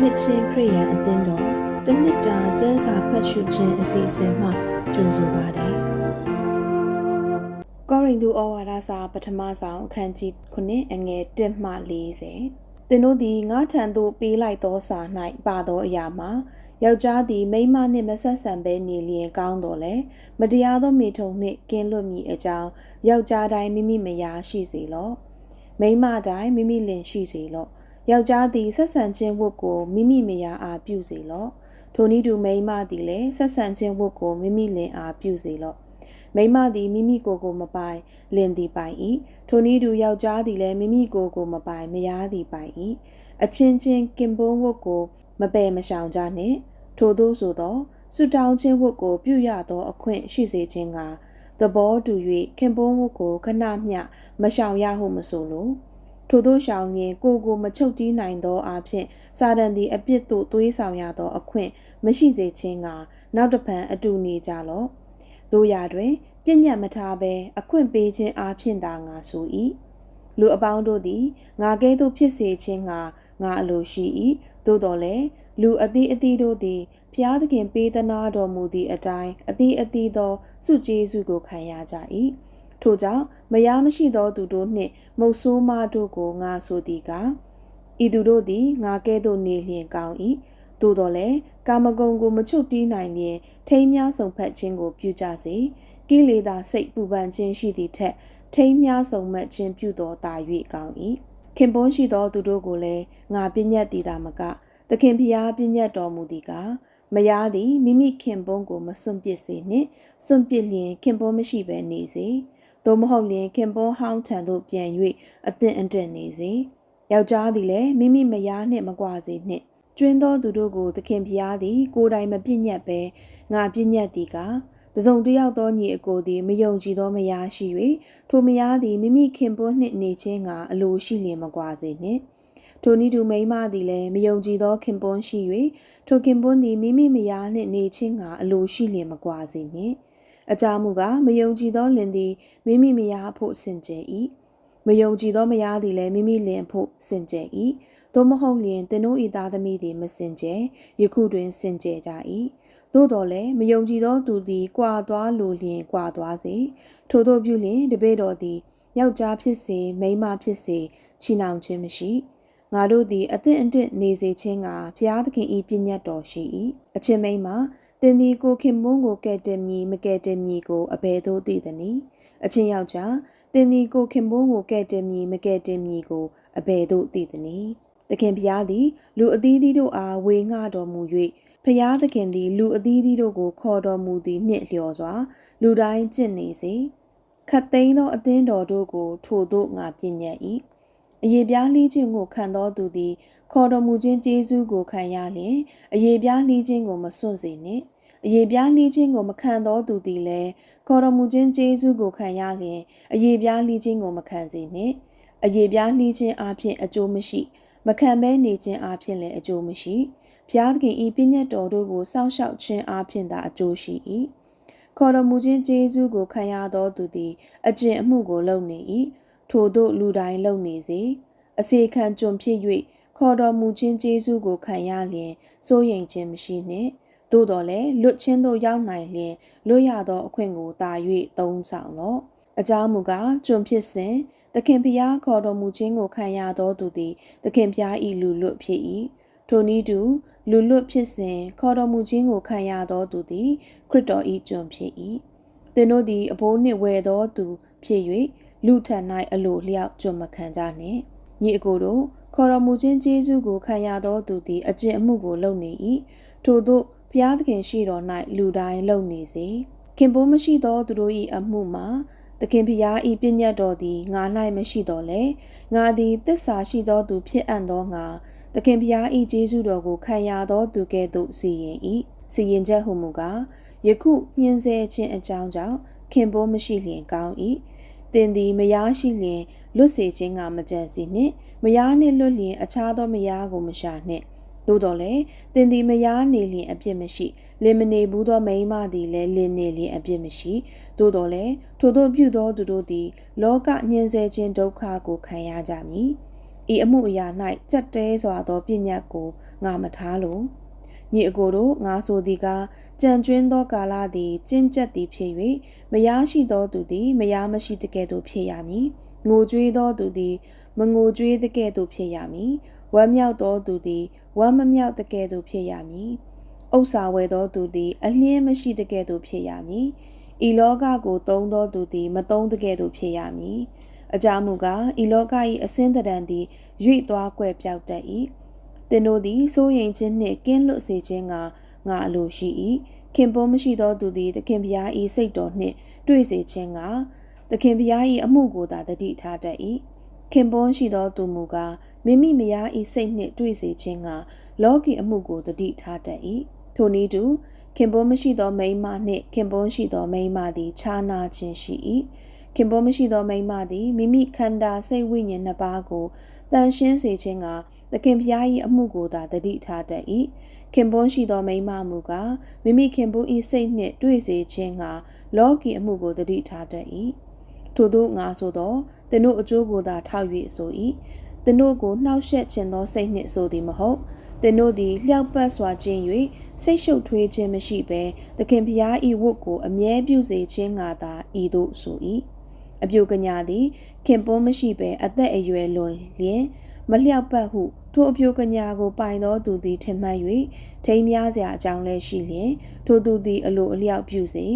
နှစ်ချင်းခရိယန်အသင်းတော်တနှစ်တာကျမ်းစာဖတ်ရှုခြင်းအစီအစဉ်မှကြိုဆိုပါတယ်။ကောရိန္သုဩဝါဒစာပထမဆောင်အခန်းကြီး9အငယ်1မှ40သင်တို့သည်ငါထံသို့ပေးလိုက်သောစာ၌ပါသောအရာမှာယောက်ျားသည်မိန်းမနှင့်မဆက်ဆံဘဲနေလျင်ကောင်းတော်လဲမတရားသောမိထုံနှင့်ကင်းလွတ်မိအကြောင်းယောက်ျားတိုင်းမိမိမယားရှိစေလော့မိန်းမတိုင်းမိမိလင်ရှိစေလော့ ယောက်ျားသည်ဆက်ဆံခြင်းဝတ်ကိုမိမိမယားအားပြုစေလော့ထိုနည်းတူမိန်းမသည်လည်းဆက်ဆံခြင်းဝတ်ကိုမိမိလင်အားပြုစေလော့မိမသည်မိမိကိုယ်ကိုမပိုင်လင်သည်ပိုင်၏ထိုနည်းတူယောက်ျားသည်လည်းမိမိကိုယ်ကိုမပိုင်မယားသည်ပိုင်၏အချင်းချင်းကင်ပွန်းဝတ်ကိုမပယ်မရှောင်ကြနှင့်ထို့သောဆိုသောဆုတောင်းခြင်းဝတ်ကိုပြုရသောအခွင့်ရှိစေခြင်းကသဘောတူ၍ခင်ပွန်းဝတ်ကိုခဏမျှမရှောင်ရဟုမဆိုလို ထို့သောရှောင်ရင်ကိုကိုမချုပ်တီးနိုင်သောအဖြစ်စာတန်သည်အပြစ်သို့သွေးဆောင်ရသောအခွင့်မရှိစေခြင်းကနောက်တဖန်အတူနေကြလော့တို့ရတွင်ပြည့်ညတ်မထားဘဲအခွင့်ပေးခြင်းအဖြစ်သာငါဆို၏လူအပေါင်းတို့သည်ငါကဲ့သို့ဖြစ်စေခြင်းငါငါအလိုရှိ၏သို့တော်လည်းလူအသီးအသီးတို့သည်ဖျားသခင်ပေးသနာတော်မူသည့်အတိုင်းအသီးအသီးသောစုကျေးဇူးကိုခံရကြ၏ ထို့ကြောင့်မယားမရှိသောသူတို့နှင့်မုတ်ဆိုးမတို့ကိုငါဆိုသည်ကဤသူတို့သည်ငါကဲ့သို့နေလျင်ကောင်း၏သို့တော်လည်းကာမဂုဏ်ကိုမချုပ်တီးနိုင်လျင်ထိမ်းများဆုံးဖက်ခြင်းကိုပြုကြစေကိလေသာစိတ်ပူပန်ခြင်းရှိသည့်ထက်ထိမ်းများဆုံးမတ်ခြင်းပြုတော်တာ၍ကောင်း၏ခင်ပွန်းရှိသောသူတို့ကိုလည်းငါပြည့်ညတ်တည်တာမကသခင်ဖျားပြည့်ညတ်တော်မူသည်ကမယားသည်မိမိခင်ပွန်းကိုမစွန့်ပစ်စေနှင့်စွန့်ပစ်လျင်ခင်ပွန်းမရှိဘဲနေစေ သို့မဟုတ်လျင်ခင်ပွန်းဟောင်းထံသို့ပြန်၍အသင့်အတင့်နေစေယောက်ျားသည်လည်းမိမိမယားနှင့်မကွာစေနှင့်ကျွင်းသောသူတို့ကိုသခင်ဖျားသည် ကိုယ်တိုင်မပြည့်ညတ်ပဲငါပြည့်ညတ်သည်ကတစုံတယောက်သောညီအကိုသည်မယုံကြည်သောမယားရှိ၍ထိုမယားသည်မိမိခင်ပွန်းနှင့်နေခြင်းကအလိုရှိလျင်မကွာစေနှင့်ထိုနည်းတူမိန်းမသည်လည်းမယုံကြည်သောခင်ပွန်းရှိ၍ထိုခင်ပွန်းသည်မိမိမယားနှင့်နေခြင်းကအလိုရှိလျင်မကွာစေနှင့် အကြောင်းမူကားမယုံကြည်သောလင်သည်မိမိမယားဖို့စင်ကြယ်၏မယုံကြည်သောမယားသည်လည်းမိမိလင်ဖို့စင်ကြယ်၏သို့မဟုတ်လျင်သင်တို့၏သားသမီးသည်မစင်ကြယ်ယခုတွင်စင်ကြယ်ကြ၏သို့တော်လည်းမယုံကြည်သောသူသည်ကြွာသွားလိုလျင်ကြွာသွားစေထို့သောပြုလျင်တပည့်တော်သည်ယောက်ျားဖြစ်စေမိန်းမဖြစ်စေချီနှောင်ခြင်းမရှိငါတို့သည်အသင့်အတင့်နေစေခြင်းကဘုရားသခင်၏ပြည့်ညတ်တော်ရှိ၏အချင်းမိန်းမတင်သည်ကိုခင်မွန်းကိုကဲ့တင်မည်မကဲ့တင်မည်ကိုအဘယ်သို့သိသနည်းအချင်းယောက်ျားတင်သည်ကိုခင်မွန်းကိုကဲ့တင်မည်မကဲ့တင်မည်ကိုအဘယ်သို့သိသနည်းသခင်ဘုရားသည်လူအသီးသီးတို့အားဝေငှတော်မူ၍ဖျားသခင်သည်လူအသီးသီးတို့ကိုခေါ်တော်မူသည်နှင့်လျော်စွာ လူတိုင်းကျင့်နေစေခတ်သိမ်းသောအသင်းတော်တို့ကို ထို့သို့ငါပြညတ်၏အယေပြားလှီးခြင်းကိုခံသောသူသည် ခေါ်တော်မူခြင်းကျေးဇူးကိုခံရလျင်အယေပြားလှီးခြင်းကိုမစွန့်စေနှင့်အယေပြားလှီးခြင်းကိုမခံသောသူသည်လည်းခေါ်တော်မူခြင်းကျေးဇူးကိုခံရလျင်အယေပြားလှီးခြင်းကိုမခံစေနှင့်အယေပြားလှီးခြင်းအပြင်အကျိုးမရှိ မခံဘဲနေခြင်းအပြင်လည်းအကျိုးမရှိဘုရားသခင်ဤပြည့်ညတ်တော်တို့ကိုစောင့်ရှောက်ခြင်းအပြင်သာအကျိုးရှိ၏ခေါ်တော်မူခြင်းကျေးဇူးကိုခံရသောသူသည်အကျင့်အမှုကိုလုပ်နေ၏ထို့သောလူတိုင်းလုပ်နေစေအစေခံကျွန်ဖြစ်၍ ခေါ်တော်မူခြင်းကျေးဇူးကိုခံရလျင်စိုးရိမ်ခြင်းမရှိနှင့်သို့တော်လည်းလွတ်ချင်းသို့ရောက်နိုင်လျင်လွတ်ရသောအခွင့်ကိုတာ၍သုံးဆောင်လော့အကြောင်းမူကားကျွန်ဖြစ်စဉ်သခင်ဖျားခေါ်တော်မူခြင်းကိုခံရသောသူသည်သခင်ဖျားဤလူလွတ်ဖြစ်၏ထိုနည်းတူလူလွတ်ဖြစ်စဉ်ခေါ်တော်မူခြင်းကိုခံရသောသူသည်ခရစ်တော်၏ကျွန်ဖြစ်၏သင်တို့သည်အဘိုးနှင့်ဝယ်သောသူဖြစ်၍လူထံ၌အလိုလျောက်ကျွန်မခံကြနှင့်ညီအကိုတို့ ခေါ်တော်မူခြင်းကျေးဇူးကိုခံရသောသူသည်အကျင့်အမှုကိုလုပ်နေ၏ထို့သောဘုရားသခင်ရှိတော်၌လူတိုင်းလုပ်နေစေခင်ပိုးမရှိသောသူတို့၏အမှုမှာသခင်ဖျားဤပညတ်တော်သည်ငါ၌မရှိတော်လဲငါသည်တစ္ဆာရှိသောသူဖြစ်အပ်သောငါသခင်ဖျားဤကျေးဇူးတော်ကိုခံရသောသူကဲ့သို့စီရင်၏စီရင်ချက်ဟုမူကားယခုညှင်းဆဲခြင်းအကြောင်းကြောင့်ခင်ပိုးမရှိလျင်ကောင်း၏တင်သည်မယားရှိလျင် လွတ်စေခြင်းကမကြံစီနှင့်မယားနှင့်လွတ်လျင်အခြားသောမယားကိုမရှာနှင့်သို့တော်လည်းတင်သည်မယားနေလျင်အပြစ်မရှိလင်မနေဘူးသောမိန်းမသည်လည်းလင်နေလျင်အပြစ်မရှိသို့တော်လည်းထိုတို့ပြုသောသူတို့သည် လောကညှင်းဆဲခြင်းဒုက္ခကိုခံရကြမည်ဤအမှုအရာ၌ကြက်တဲစွာသောပြည့်ညတ်ကိုငါမထားလို့ညီအကိုတို့ငါဆိုသည်ကကြံကျွင်းသောကာလသည်ကျင့်ကြက်သည်ဖြစ်၍မယားရှိသောသူသည်မယားမရှိတကဲ့သို့ဖြစ်ရမည် ငိုကြွေးသောသူသည်မငိုကြွေးတကဲ့သို့ဖြစ်ရမည်ဝမ်းမြောက်သောသူသည်ဝမ်းမမြောက်တကဲ့သို့ဖြစ်ရမည်ဥစ္စာဝယ်သောသူသည်အလင်းမရှိတကဲ့သို့ဖြစ်ရမည်ဤလောကကိုသုံးသောသူသည်မသုံးတကဲ့သို့ဖြစ်ရမည်အကြောင်းမူကားဤလောက၏အစင်းတံသည်ရွေ့သွားကွယ်ပြောက်တတ်၏သင်တို့သည်စိုးရိမ်ခြင်းနှင့်ကင်းလွတ်စေခြင်းကငါအလိုရှိ၏ခင်ပွန်းမရှိသောသူသည်သခင်ဖျား၏စိတ်တော်နှင့်တွေ့စေခြင်းကသ ခင်ဖျား၏အမှုကိုသာတတိထားတတ်၏ခင်ပွန်းရှိသောသူမူကားမိမိမယား၏စိတ်နှင့်တွေ့စေခြင်းကလောကီအမှုကိုတတိထားတတ်၏ထိုနည်းတူခင်ပွန်းမရှိသောမိန်းမနှင့်ခင်ပွန်းရှိသောမိန်းမသည်ခြားနာခြင်းရှိ၏ခင်ပွန်းမရှိသောမိန်းမသည်မိမိခန္ဓာစိတ်ဝိညာဉ်နှစ်ပါးကိုတန်ရှင်းစေခြင်းကသခင်ဖျား၏အမှုကိုသာတတိထားတတ်၏ခင်ပွန်းရှိသောမိန်းမမူကားမိမိခင်ပွန်း၏စိတ်နှင့်တွေ့စေခြင်းကလောကီအမှုကိုတတိထားတတ်၏ ထို့သောငါဆိုသောသင်တို့အကျိုးကိုသာထောက်၍ဆို၏သင်တို့ကိုနှောက်ယှက်ခြင်းသောစိတ်နှင့်ဆိုသည်မဟုတ်သင်တို့သည်လျှောက်ပတ်စွာခြင်း၍စိတ်ရှုပ်ထွေးခြင်းမရှိဘဲသခင်ဖျား၏ဝတ်ကိုအမြဲပြုစေခြင်းငါသာဤသို့ဆို၏အပြုကညာသည်ခင်ပွန်းမရှိဘဲအသက်အရွယ်လွန်လျင်မလျှောက်ပတ်ဟုထိုအပြုကညာကိုပိုင်သောသူသည်ထင်မှတ်၍ထိမ်းများစရာအကြောင်းလည်းရှိလျင်ထိုသူသည်အလိုအလျောက်ပြုစေ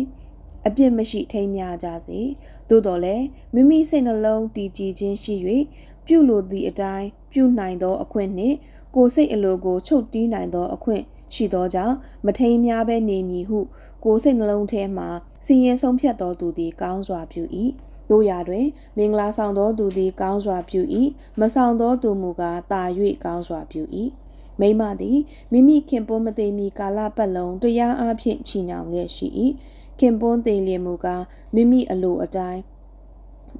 အပြစ်မရှိထိမ်းများကြစေသို့တော်လည်းမိမိစိတ်နှလုံးတည်ကြည်ခြင်းရှိ၍ပြုလိုသည့်အတိုင်းပြုနိုင်သောအခွင့်နှင့်ကိုယ်စိတ်အလိုကိုချုပ်တီးနိုင်သောအခွင့်ရှိသောကြောင့်မထိန်များပဲနေမည်ဟု ကိုယ်စိတ်နှလုံးထဲမှစီရင်ဆုံးဖြတ်သောသူသည်ကောင်းစွာပြု၏တို့ရာတွင် မင်္ဂလာဆောင်သောသူသည်ကောင်းစွာပြု၏မဆောင်သောသူမူကားတာ၍ကောင်းစွာပြု၏မိမသည်မိမိခင်ပွန်းမသိမီကာလပတ်လုံးတရားအားဖြင့်ချီနှောင်လျက်ရှိ၏ ခင်ပွန်းသိလျင်မူကားမိမိအလိုအတိုင်း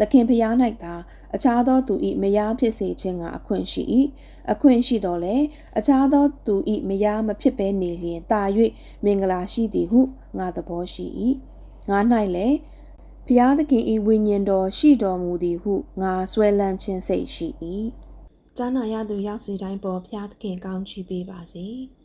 သခင်ဖျား၌သာအခြားသောသူ၏မယားဖြစ်စေခြင်းကအခွင့်ရှိ၏အခွင့်ရှိတော်လဲအခြားသောသူ၏မယားမဖြစ်ဘဲနေလျင်တာ၍မင်္ဂလာရှိသည်ဟုငါသဘောရှိ၏ငါ၌လည်းဖျားသခင်၏ဝိညာဉ်တော်ရှိတော်မူသည်ဟုငါဆွဲလန်းခြင်းစိတ်ရှိ၏ကျမ်းနာရသူရောက်စီတိုင်းပေါ်ဖျားသခင်ကောင်းချီးပေးပါစေ။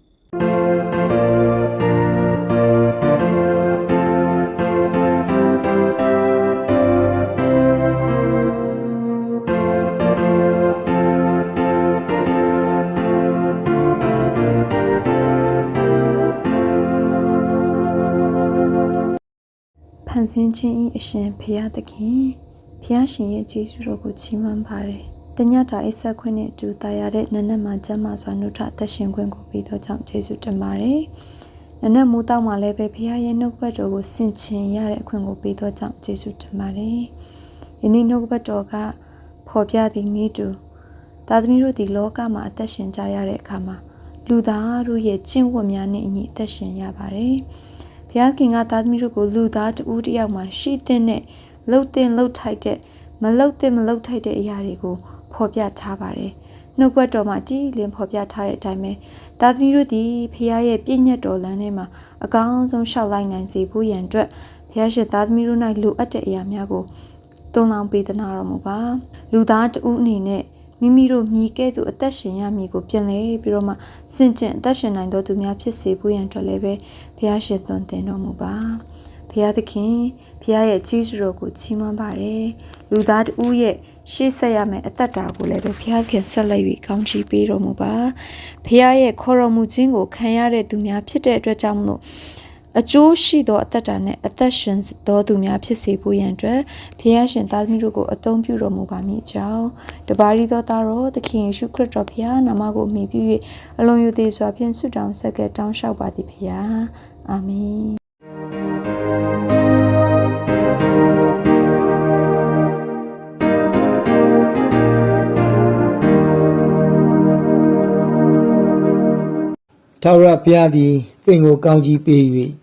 ဖန်ဆင်းခြင်း၏အရှင်ဖရာသခင်ဖရာရှင်ရဲ့ကျေးဇူးတော်ကိုချီးမွမ်းပါတယ်။တညတာအိဆက်ခွင့်နဲ့အတူတာယာတဲ့နနက်မှာကျမ်းမာစွာနှုတ်ထသက်ရှင်ခွင့်ကိုပြီးတော့ကြောင့်ကျေးဇူးတင်ပါတယ်။နနက်မိုးတောက်မှာလည်းပဲဖရာရဲ့နှုတ်ဘတ်တော်ကိုဆင်ခြင်ရတဲ့အခွင့်ကိုပြီးတော့ကြောင့်ကျေးဇူးတင်ပါတယ်။ယနေ့နှုတ်ဘတ်တော်ကဖော်ပြသည့်နေ့တူသာသမီတို့ဒီလောကမှာအသက်ရှင်ကြရတဲ့အခါမှာလူသားတို့ရဲ့ကျင့်ဝတ်များနဲ့အညီအသက်ရှင်ရပါတယ်။ ဘုရားခင်ကသားသမီးတို့ကိုလူသားတဦးတစ်ယောက်မှရှိတဲ့နဲ့လှုပ်တဲ့လှုပ်ထိုက်တဲ့မလှုပ်တဲ့မလှုပ်ထိုက်တဲ့အရာတွေကိုဖော်ပြထားပါတယ်။နှုတ်ဘတ်တော်မှာကြည်လင်ဖော်ပြထားတဲ့အတိုင်းပဲသားသမီးတို့ဒီဖခင်ရဲ့ပြည့်ညတ်တော်လမ်းထဲမှာအကောင်းဆုံးရှောက်လိုက်နိုင်စေဖို့ရန်အတွက်ဘုရားရှင်သားသမီးတို့၌လိုအပ်တဲ့အရာများကိုတွန်းလောင်းပေးသနာတော်မူပါ။လူသားတဦးအနေနဲ့ မိမိတို့မြည်ကဲ့သို့အသက်ရှင်ရမည်ကိုပြင်လဲပြီးတော့မှစင့်ကျင့်အသက်ရှင်နိုင်သောသူများဖြစ်စေဖို့ရန်အတွက်လည်းပဲဘုရားရှင်သွန်သင်တော်မူပါဘုရားသခင်ဘုရားရဲ့ကြီးစွတော်ကိုချီးမွမ်းပါတယ်လူသားတဦးရဲ့ရှေ့ဆက်ရမယ်အသက်တာကိုလည်းပဲဘုရားခင်ဆက်လက်၍ကောင်းချီးပေးတော်မူပါဘုရားရဲ့ခေါ်တော်မူခြင်းကိုခံရတဲ့သူများဖြစ်တဲ့အတွက်ကြောင့်မလို့ အကျိုးရှိသောအသက်တာနဲ့အသက်ရှင်သောသူများဖြစ်စေဖို့ရန်အတွက်ဘုရားရှင်သားသမီးတို့ကိုအသုံးပြုတော်မူပါမည်အကြောင်းတပါးရီသောသားတော်သခင်ယေရှုခရစ်တော်ဘုရားနာမကိုအမိပြု၍အလုံးယူသေးစွာဖြင့်ဆုတောင်းဆက်ကပ်တောင်းလျှောက်ပါသည်ဘုရားအာမင်ထာဝရဘုရားသည်သင်ကိုကောင်းကြီးပေး၍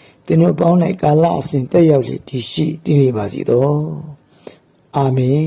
တင်တို့ပေါင်း၌ကာလအစဉ်တက်ရောက်လေတည်ရှိတည်နေပါစေသောအာမင်